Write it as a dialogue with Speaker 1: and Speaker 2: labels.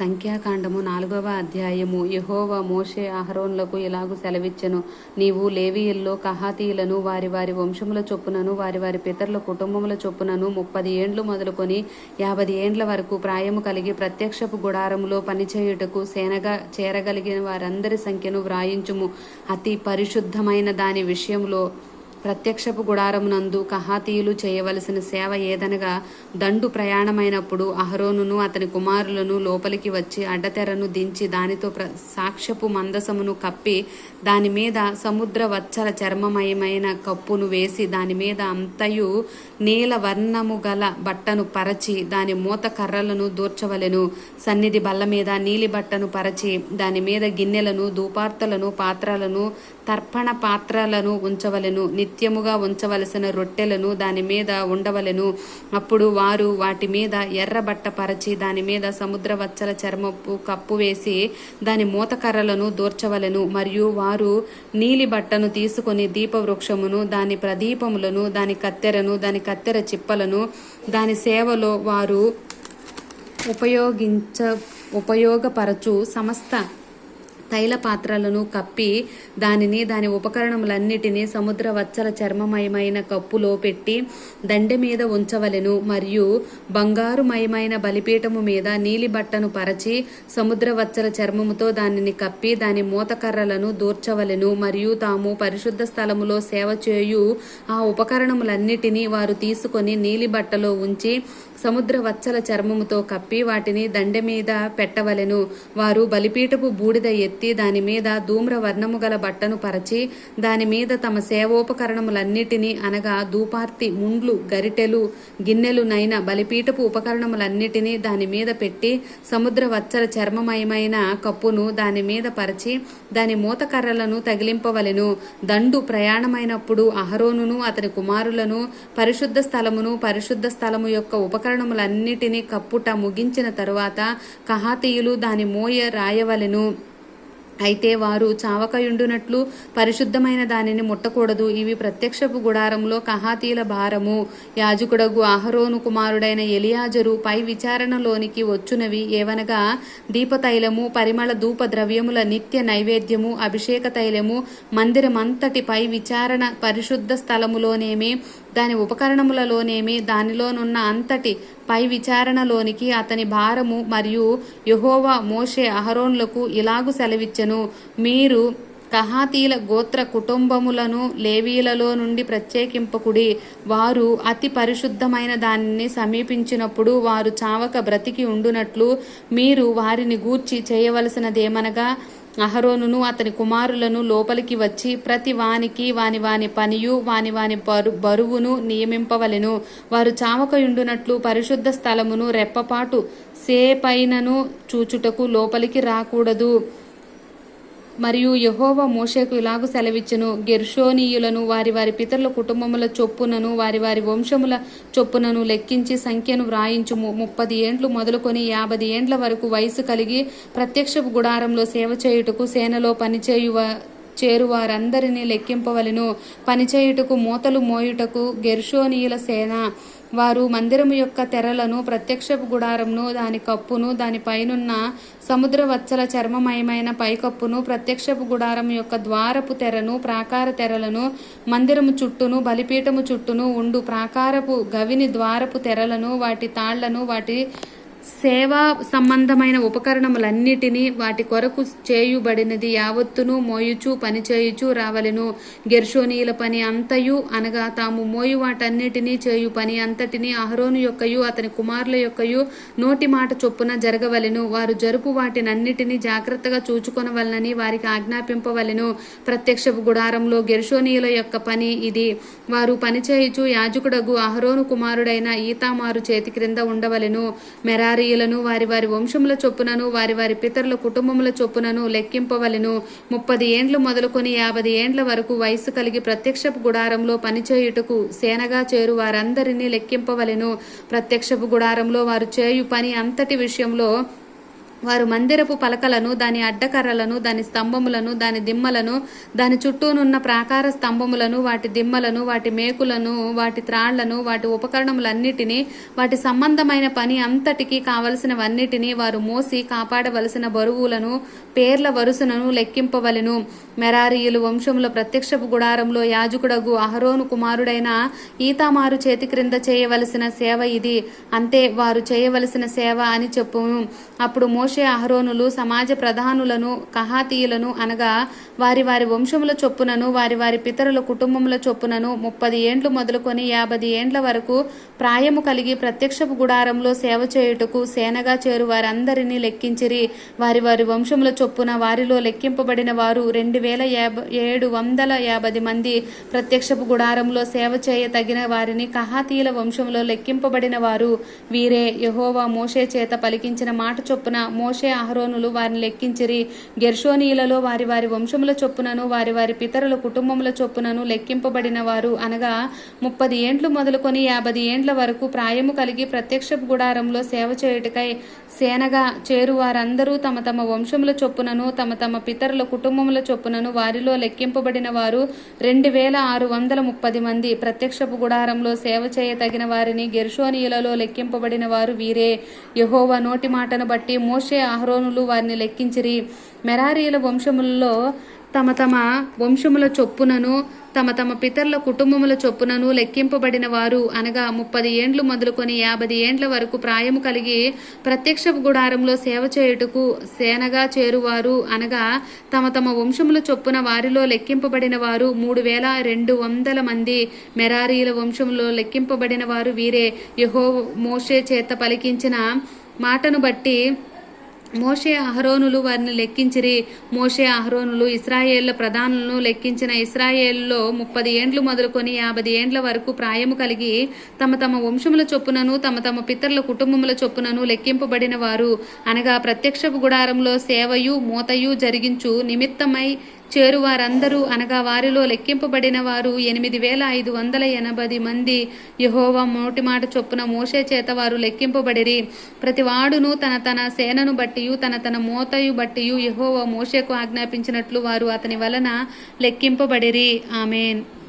Speaker 1: సంఖ్యాకాండము నాలుగవ అధ్యాయము. యెహోవా మోషే అహరోన్లకు ఇలాగు సెలవిచ్చెను? నీవు లేవీయుల్లో కహాతీయులను వారి వారి వంశముల చొప్పునను వారి వారి పితరుల కుటుంబముల చొప్పునను ముప్పది ఏండ్లు మొదలుకొని యాభై ఏండ్ల వరకు ప్రాయము కలిగి ప్రత్యక్షపు గుడారములో పనిచేయుటకు సేనగా చేరగలిగిన వారందరి సంఖ్యను వ్రాయించుము. అతి పరిశుద్ధమైన దాని విషయంలో ప్రత్యక్షపు గుడారమునందు కహాతీయులు చేయవలసిన సేవ ఏదనగా దండు ప్రయాణమైనప్పుడు అహరోనును అతని కుమారులను లోపలికి వచ్చి అడ్డతెరను దించి దానితో ప్ర సాక్ష్యపు మందసమును కప్పి దాని మీద సముద్ర వచ్చల చర్మమయమైన కప్పును వేసి దాని మీద అంతయు నీల వర్ణము గల బట్టను పరచి దాని మూత కర్రలను దూర్చవలెను. సన్నిధి బల్ల మీద నీలి బట్టను పరచి దాని మీద గిన్నెలను దూపార్తలను పాత్రలను తర్పణ పాత్రలను ఉంచవలెను నిత్యముగా ఉంచవలసిన రొట్టెలను దాని మీద ఉండవలెను. అప్పుడు వారు వాటి మీద ఎర్రబట్ట పరచి దాని మీద సముద్ర వచ్చల చర్మపు కప్పు వేసి దాని మూతకర్రలను దూర్చవలను. మరియు వారు నీలి బట్టను తీసుకొని దీపవృక్షమును దాని ప్రదీపములను దాని కత్తెరను దాని కత్తెర చిప్పలను దాని సేవలో వారు ఉపయోగించ ఉపయోగపరచు సమస్త తైల పాత్రలను కప్పి దానిని దాని ఉపకరణములన్నిటినీ సముద్ర వచ్చల చర్మమయమైన కప్పులో పెట్టి దండె మీద ఉంచవలెను. మరియు బంగారుమయమైన బలిపీఠము మీద నీలి బట్టను పరచి సముద్ర వచ్చల చర్మముతో దానిని కప్పి దాని మూతకర్రలను దూర్చవలెను. మరియు తాము పరిశుద్ధ స్థలములో సేవ చేయు ఆ ఉపకరణములన్నిటినీ వారు తీసుకొని నీలి బట్టలో ఉంచి సముద్ర వచ్చల చర్మముతో కప్పి వాటిని దండె మీద పెట్టవలెను. వారు బలిపీఠపు బూడిద ఎత్తి దాని మీద ధూమ్ర వర్ణము గల బట్టను పరచి దాని మీద తమ సేవోపకరణములన్నిటినీ అనగా ధూపార్తి ముండ్లు గరిటెలు గిన్నెలు నైన బలిపీఠపు ఉపకరణములన్నిటినీ దాని మీద పెట్టి సముద్ర వచ్చల చర్మమయమైన కప్పును దాని మీద పరచి దాని మూతకర్రలను తగిలింపవలెను. దండు ప్రయాణమైనప్పుడు అహరోనును అతని కుమారులను పరిశుద్ధ స్థలమును పరిశుద్ధ స్థలము యొక్క ఉపకరణములన్నిటినీ కప్పుట ముగించిన తరువాత కహాతీయులు దాని మోయ రాయవలెను. అయితే వారు చావకయుండునట్లు పరిశుద్ధమైన దానిని ముట్టకూడదు. ఇవి ప్రత్యక్షపు గుడారంలో కహాతీల భారము. యాజకుడగు అహరోను కుమారుడైన ఎలియాజరు పై విచారణలోనికి వచ్చునవి. ఏవనగా దీపతైలము పరిమళ ధూప ద్రవ్యముల నిత్య నైవేద్యము అభిషేక తైలము మందిరమంతటి పై విచారణ పరిశుద్ధ స్థలములోనేమి దాని ఉపకరణములలోనేమి దానిలోనున్న అంతటి పై విచారణలోనికి అతని భారము మరియు యహోవా మోషే అహరోన్లకు ఇలాగు సెలవిచ్చెను. మీరు కహాతీల గోత్ర కుటుంబములను లేవీలలో నుండి ప్రత్యేకింపకుడి వారు అతి పరిశుద్ధమైన దానిని సమీపించినప్పుడు వారు చావక బ్రతికి ఉండునట్లు మీరు వారిని గూర్చి చేయవలసినదేమనగా అహరోనును అతని కుమారులను లోపలికి వచ్చి ప్రతి వానికి వాని వాని పనియు వాని వాని బరు బరువును నియమింపవలెను. వారు చావకయుండునట్లు పరిశుద్ధ స్థలమును రెప్పపాటు సేపైనను చూచుటకు లోపలికి రాకూడదు. మరియు యహోవ మోషేకు ఇలాగు సెలవిచ్చును. గెర్షోనీయులను వారి వారి పితరుల కుటుంబముల చొప్పునను వారి వారి వంశముల చొప్పునను లెక్కించి సంఖ్యను వ్రాయించుము. ముప్పది ఏండ్లు మొదలుకొని యాభై ఏండ్ల వరకు వయసు కలిగి ప్రత్యక్షపు గుడారంలో సేవ చేయుటకు సేనలో పనిచేయువ చేరు వారందరినీ లెక్కింపవలెను. పనిచేయుటకు మూతలు మోయుటకు గెర్షోనీయుల సేన వారు మందిరము యొక్క తెరలను ప్రత్యక్షపు గుడారంను దాని కప్పును దాని పైనున్న సముద్ర వచ్చల చర్మమయమైన పైకప్పును ప్రత్యక్షపు గుడారం యొక్క ద్వారపు తెరను ప్రాకార తెరలను మందిరము చుట్టూను బలిపీఠము చుట్టూను ఉండు ప్రాకారపు గవిని ద్వారపు తెరలను వాటి తాళ్ళను వాటి సేవా సంబంధమైన ఉపకరణములన్నిటినీ వాటి కొరకు చేయుబడినది యావత్తును మోయుచు పనిచేయుచు రావలెను. గెర్షోనీయుల పని అంతయు అనగా తాము మోయు వాటన్నిటినీ చేయు పని అంతటిని అహరోను యొక్కయు అతని కుమారుల యొక్కయు నోటి మాట చొప్పున జరగవలెను. వారు జరుపు వాటినన్నిటినీ జాగ్రత్తగా చూచుకొనవలనని వారికి ఆజ్ఞాపింపవలెను. ప్రత్యక్ష గుడారంలో గెర్షోనీయుల యొక్క పని ఇది. వారు పనిచేయుచు యాజకుడగు అహరోను కుమారుడైన ఈతామారు చేతి క్రింద ఉండవలెను. మెరారీయులను వారి వారి వంశముల చొప్పునను వారి వారి పితరుల కుటుంబముల చొప్పునను లెక్కింపవలెను. ముప్పది ఏండ్లు మొదలుకొని యాభై ఏండ్ల వరకు వయసు కలిగి ప్రత్యక్షపు గుడారంలో పనిచేయుటకు సేనగా చేరు వారందరినీ లెక్కింపవలెను. ప్రత్యక్షపు గుడారంలో వారు చేయు పని అంతటి విషయంలో వారు మందిరపు పలకలను దాని అడ్డకర్రలను దాని స్తంభములను దాని దిమ్మలను దాని చుట్టూనున్న ప్రాకార స్తంభములను వాటి దిమ్మలను వాటి మేకులను వాటి త్రాళ్ళను వాటి ఉపకరణములన్నిటినీ వాటి సంబంధమైన పని అంతటికి కావలసినవన్నిటినీ వారు మోసి కాపాడవలసిన బరువులను పేర్ల వరుసను లెక్కింపవలెను. మెరారీయులు వంశముల ప్రత్యక్షపు గుడారంలో యాజకుడగు అహరోను కుమారుడైన ఈతామారు చేతి క్రింద చేయవలసిన సేవ ఇది. అంతే వారు చేయవలసిన సేవ అని చెప్పును అప్పుడు మో అహరోనులు సమాజ ప్రధానులను కహాతీయులను అనగా వారి వారి వంశముల చొప్పునను వారి వారి పితరుల కుటుంబముల చొప్పునను ముప్పది ఏండ్లు మొదలుకొని యాభై ఏండ్ల వరకు ప్రాయము కలిగి ప్రత్యక్షపు గుడారంలో సేవ చేయుటకు సేనగా చేరు వారందరినీ లెక్కించిరి. వారి వారి వంశముల చొప్పున వారిలో లెక్కింపబడిన వారు రెండు వేల యాభై ఏడు వందల యాభై మంది. ప్రత్యక్షపు గుడారంలో సేవ చేయ తగిన వారిని కహాతీయుల వంశంలో లెక్కింపబడిన వారు. వీరే యహోవా మోషే చేత పలికించిన మాట చొప్పున మోషే అహరోనులు వారిని లెక్కించిరి. గెర్షోనీయులలో వారి వారి వంశముల చొప్పునను వారి వారి పితరుల కుటుంబముల చొప్పునను లెక్కింపబడిన వారు. అనగా ముప్పది ఏండ్లు మొదలుకొని యాభై ఏండ్ల వరకు ప్రాయము కలిగి ప్రత్యక్షపు గుడారంలో సేవ చేయుటకై సేనగా చేరు వారందరూ తమ తమ వంశముల చొప్పునను తమ తమ పితరుల కుటుంబముల చొప్పునను వారిలో లెక్కింపబడిన వారు రెండు వేల ఆరు వందల ముప్పది మంది. ప్రత్యక్షపు గుడారంలో సేవ చేయతగిన వారిని గెర్షోనీయులలో లెక్కింపబడిన వారు వీరే. యహోవా నోటి మాటను బట్టి మోష అహరోనులు వారిని లెక్కించిరి. మెరారీయుల వంశములలో తమ తమ వంశముల చొప్పునను తమ తమ పితరుల కుటుంబముల చొప్పునను లెక్కింపబడిన వారు అనగా ముప్పది ఏండ్లు మొదలుకొని యాభై ఏండ్ల వరకు ప్రాయము కలిగి ప్రత్యక్ష గుడారంలో సేవ చేయుటకు సేనగా చేరువారు అనగా తమ తమ వంశముల చొప్పున వారిలో లెక్కింపబడిన వారు మూడు వేల రెండు వందల మంది. మెరారీల వంశంలో లెక్కింపబడిన వారు వీరే. యహో మోషే చేత పలికించిన మాటను బట్టి మోషే అహరోనులు వారిని లెక్కించిరి. మోషే అహరోనులు ఇస్రాయేళ్ళ ప్రధానులను లెక్కించిన ఇస్రాయేల్లో ముప్పది ఏండ్లు మొదలుకొని యాభై ఏండ్ల వరకు ప్రాయము కలిగి తమ తమ వంశముల చొప్పునను తమ తమ పితరుల కుటుంబముల చొప్పునను లెక్కింపబడిన వారు. అనగా ప్రత్యక్షపు గుడారంలో సేవయు మూతయు జరిగించు నిమిత్తమై చేరువారందరూ అనగా వారిలో లెక్కింపబడిన వారు ఎనిమిది వేల ఐదు వందల ఎనభై మంది. యహోవా మోటి మాట చొప్పున మోషే చేత వారు లెక్కింపబడిరి. ప్రతివాడును తన తన సేనను బట్టియు తన తన మోతయు బట్టియు యహోవా మోషేకు ఆజ్ఞాపించినట్లు వారు అతని వలన లెక్కింపబడిరి. ఆమెన్.